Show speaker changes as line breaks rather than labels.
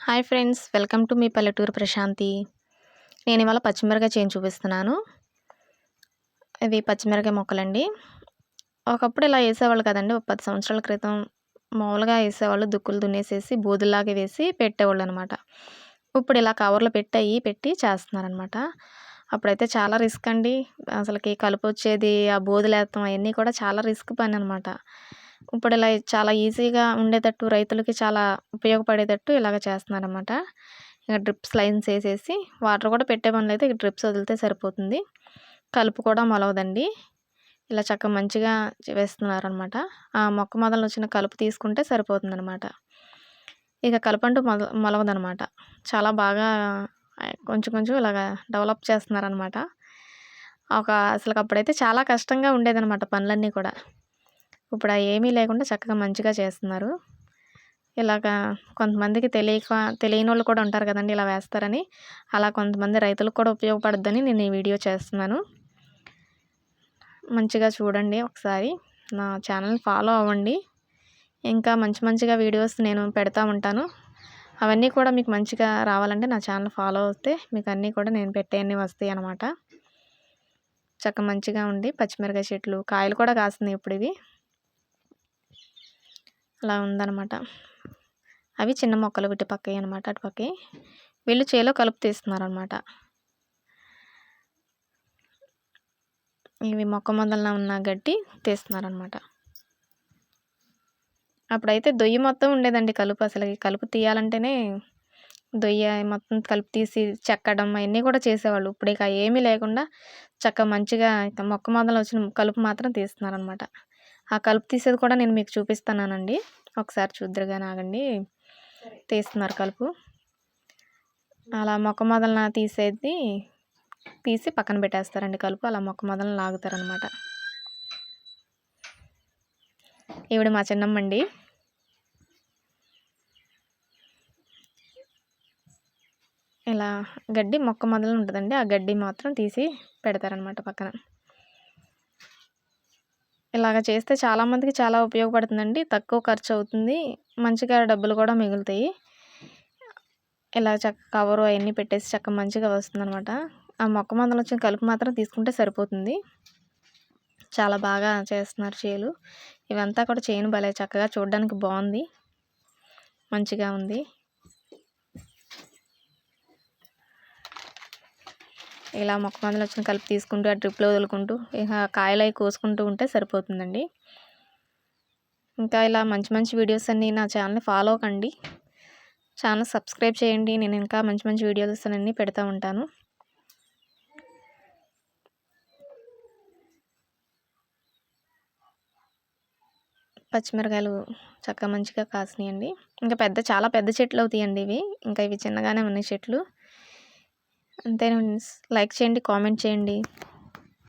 Hi friends welcome to మీ పల్లెటూరు ప్రశాంతి. నేను ఇవాళ పచ్చిమిరకాయ చేను చూపిస్తున్నాను. ఇవి పచ్చిమిరకాయ మొక్కలండి. ఒకప్పుడు ఇలా వేసేవాళ్ళు కదండి ఒక పది సంవత్సరాల క్రితం మామూలుగా వేసేవాళ్ళు దుక్కులు దున్నేసేసి బూదులాగా వేసి పెట్టేవాళ్ళు అనమాట ఇప్పుడు ఇలా కవర్లో పెట్టాయి పెట్టి చేస్తున్నారనమాట అప్పుడైతే చాలా రిస్క్ అండి. అసలుకి కలుపు వచ్చేది ఆ బోధులేస్తాం అవన్నీ కూడా చాలా రిస్క్ పని అనమాట ఇప్పుడు ఇలా చాలా ఈజీగా ఉండేటట్టు రైతులకి చాలా ఉపయోగపడేటట్టు ఇలాగ చేస్తున్నారనమాట ఇక డ్రిప్స్ లైన్స్ వేసేసి వాటర్ కూడా పెట్టే పనులు అయితే డ్రిప్స్ వదిలితే సరిపోతుంది. కలుపు కూడా మొలవదండి. ఇలా చక్కగా మంచిగా వేస్తున్నారనమాట ఆ మొక్క మొదలు వచ్చిన కలుపు తీసుకుంటే సరిపోతుంది అనమాట ఇక కలుపు అంటూ మొల మొలవదనమాట చాలా బాగా కొంచెం కొంచెం ఇలాగ డెవలప్ చేస్తున్నారనమాట ఒక అసలు అప్పుడైతే చాలా కష్టంగా ఉండేదన్నమాట పనులన్నీ కూడా. ఇప్పుడు ఏమీ లేకుండా చక్కగా మంచిగా చేస్తున్నారు. ఇలాగా కొంతమందికి తెలియక తెలియని వాళ్ళు కూడా ఉంటారు కదండి ఇలా వేస్తారని. అలా కొంతమంది రైతులకు కూడా ఉపయోగపడుద్దని నేను ఈ వీడియో చేస్తున్నాను. మంచిగా చూడండి ఒకసారి. నా ఛానల్ ఫాలో అవ్వండి. ఇంకా మంచి మంచిగా వీడియోస్ నేను పెడతా ఉంటాను. అవన్నీ కూడా మీకు మంచిగా రావాలంటే నా ఛానల్ ఫాలో అవుతే మీకు అన్నీ కూడా నేను పెట్టేవన్నీ వస్తాయి అన్నమాట. చక్క మంచిగా ఉండి పచ్చిమిరకాయ చెట్లు కాయలు కూడా కాస్తున్నాయి ఇప్పుడు ఇవి. అలా ఉందన్నమాట. అవి చిన్న మొక్కలు ఒకటి పక్కవి అనమాట అటు పక్కవి వీళ్ళు చేలో కలుపు తీస్తున్నారనమాట ఇవి మొక్క మొదలన ఉన్న గడ్డి తీస్తున్నారనమాట అప్పుడైతే దొయ్యి మొత్తం ఉండేదండి కలుపు. అసలు కలుపు తీయాలంటేనే దొయ్య మొత్తం కలుపు తీసి చెక్కడం అవన్నీ కూడా చేసేవాళ్ళు. ఇప్పుడు ఇక ఏమీ లేకుండా చక్క మంచిగా మొక్క మొదలు వచ్చిన కలుపు మాత్రం తీస్తున్నారనమాట ఆ కలుపు తీసేది కూడా నేను మీకు చూపిస్తున్నానండి. ఒకసారి చూద్దరుగా నాగండి. తీస్తున్నారు కలుపు. అలా మొక్క మొదలన తీసేది తీసి పక్కన పెట్టేస్తారండి కలుపు. అలా మొక్క మొదలను లాగుతారనమాట ఈవిడ మా చిన్నమ్మండి. ఇలా గడ్డి మొక్క మొదలు ఉంటుందండి. ఆ గడ్డి మాత్రం తీసి పెడతారనమాట పక్కన. ఇలాగ చేస్తే చాలామందికి చాలా ఉపయోగపడుతుందండి. తక్కువ ఖర్చు అవుతుంది. మంచిగా డబ్బులు కూడా మిగులుతాయి. ఇలా చక్క కవరు అవన్నీ పెట్టేసి చక్క మంచిగా వస్తుంది అనమాట ఆ మొక్క మందులు వచ్చిన కలుపు మాత్రం తీసుకుంటే సరిపోతుంది. చాలా బాగా చేస్తున్నారు చేలు. ఇవంతా కూడా చేను భలే చక్కగా చూడడానికి బాగుంది. మంచిగా ఉంది. ఇలా మొక్క మందులు వచ్చిన కలిపి తీసుకుంటూ ఆ డ్రిప్లో వదులుకుంటూ ఇక కాయలు అవి కోసుకుంటూ ఉంటే సరిపోతుందండి. ఇంకా ఇలా మంచి మంచి వీడియోస్ అన్నీ నా ఛానల్ని ఫాలో కండి. ఛానల్ సబ్స్క్రైబ్ చేయండి. నేను ఇంకా మంచి మంచి వీడియోస్ అన్నీ పెడతా ఉంటాను. పచ్చిమిరకాయలు చక్కగా మంచిగా కాసినాయండి. ఇంకా పెద్ద చాలా పెద్ద చెట్లు అవుతాయండి ఇవి. ఇంకా ఇవి చిన్నగానే ఉన్నాయి చెట్లు. అంతే లైక్ చేయండి కామెంట్ చేయండి.